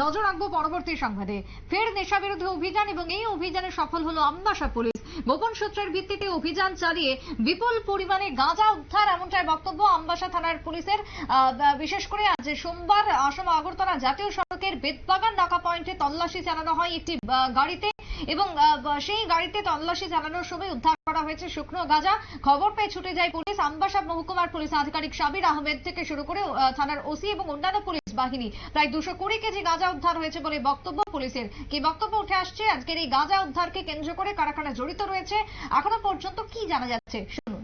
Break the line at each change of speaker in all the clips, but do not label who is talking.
নজর রাখব পরবর্তী সংবাদে। ফের নেশা বিরুদ্ধে অভিযান এবং এই অভিযানে সফল হলো আমবাসা পুলিশ। গোপন সূত্রের ভিত্তিতে অভিযান চালিয়ে বিপুল পরিমাণে গাঁজা উদ্ধার, এমনটাই বক্তব্য আমবাসা থানার পুলিশের। বিশেষ করে আজ সোমবার আসাম আগরতলা জাতীয় সড়কের বেতবাগান নাকা পয়েন্টে তল্লাশি চালানো হয় একটি গাড়িতে এবং সেই গাড়িতে তল্লাশি চালানোর সময় উদ্ধার করা হয়েছে শুকনো গাঁজা। খবর পেয়ে ছুটে যায় পুলিশ। আমবাসা মহকুমার পুলিশ আধিকারিক সাবির আহমেদ থেকে শুরু করে থানার ওসি এবং অন্যান্য পুলিশ বাহিনী। প্রায় দুশো কুড়ি কেজি গাঁজা উদ্ধার হয়েছে বলে বক্তব্য পুলিশের। কি বক্তব্য উঠে আসছে? আজকের এই গাঁজা উদ্ধারকে কেন্দ্র করে কারা কারা জড়িত রয়েছে। এখনও পর্যন্ত কি জানা যাচ্ছে? শুনুন।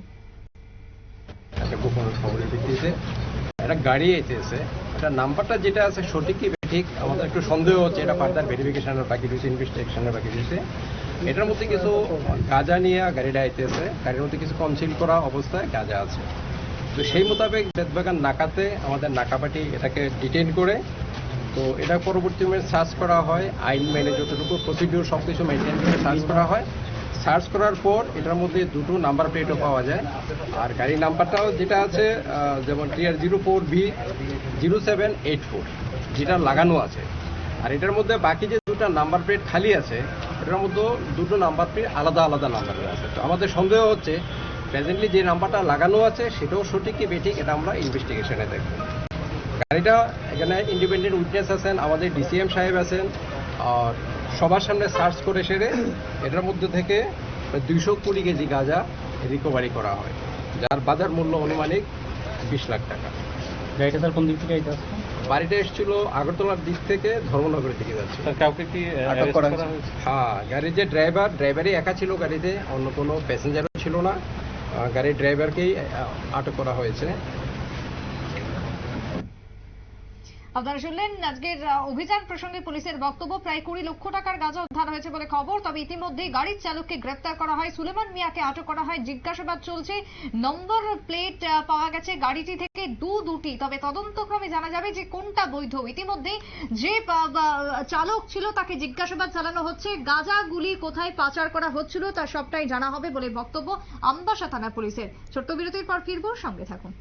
একটা গোপন খবরের ভিত্তিতে একটা গাড়ি এসেছে। এটা নাম্বারটা যেটা আছে সঠিক ঠিক, আমাদের একটু সন্দেহ হচ্ছে এটা ফার্দার ভেরিফিকেশনের বাকি রয়েছে ইনভেস্টিগেশনের বাকি রয়েছে। এটার মধ্যে কিছু গাঁজা নিয়ে গাড়িটা আইতেছে গাড়ির মধ্যে কিছু কনসিল করা অবস্থায় গাঁজা আছে। তো সেই মোতাবেক বেদবাগান নাকাতে আমাদের নাকাপাটি এটাকে ডিটেন করে, তো এটা পরবর্তী সার্চ করা হয়, আইন মেনে যতটুকু প্রসিডিউর সব কিছু মেনটেন করে সার্চ করা হয়। সার্চ করার পর এটার মধ্যে দুটো নাম্বার প্লেটও পাওয়া যায়। আর গাড়ির নাম্বারটাও যেটা আছে যেমন T R zero four B zero seven eight four যেটা লাগানো আছে। আর এটার মধ্যে বাকি যে দুটো নাম্বার প্লেট খালি আছে, এটার মধ্যে দুটো নাম্বার প্লেট আলাদা আলাদা নাম্বার আছে। তো আমাদের সন্দেহ হচ্ছে প্রেজেন্টলি যে নাম্বারটা লাগানো আছে, সেটাও সঠিক কি বেঠিক এটা আমরা ইনভেস্টিগেশনে দেখব। গাড়িটা এখানে ইন্ডিপেন্ডেন্ট উইটনেস আছেন, আমাদের ডিসিএম সাহেব আছেন, আর সবার সামনে সার্চ করে সেরে এটার মধ্যে থেকে দুইশো কুড়ি কেজি গাঁজা রিকভারি করা হয়। যার বাজার মূল্য আনুমানিক বিশ লাখ টাকা।
গাড়িটা স্যার কোন দিক থেকে
বাড়িটা এসেছিল আগরতলার দিক থেকে ধর্মনগরের দিকে যাচ্ছে।
কাউকে কি
আটক করা? হয়েছে? হ্যাঁ গাড়ির যে ড্রাইভার ড্রাইভারই একা ছিল গাড়িতে অন্য কোনো প্যাসেঞ্জারও ছিল না। গাড়ির ড্রাইভারকেই আটক করা হয়েছে।
আপনারা শুনলেন আজকের অভিযান প্রসঙ্গে পুলিশের বক্তব্য। প্রায় কুড়ি লক্ষ টাকার গাঁজা উদ্ধার হয়েছে বলে খবর। তবে ইতিমধ্যে গাড়ির চালককে গ্রেপ্তার করা হয়। সুলেমান মিয়াকে আটক করা হয়। জিজ্ঞাসাবাদ চলছে। নম্বর প্লেট পাওয়া গেছে গাড়িটি থেকে দু দুটি। তবে তদন্তক্রমে জানা যাবে যে কোনটা বৈধ। ইতিমধ্যে যে চালক ছিল তাকে জিজ্ঞাসাবাদ চালানো হচ্ছে। গাঁজাগুলি কোথায় পাচার করা হচ্ছিল তা সবটাই জানা হবে বলে বক্তব্য আমবাসা থানা পুলিশের। ছোট্ট বিরতির পর ফিরবো। সঙ্গে থাকুন।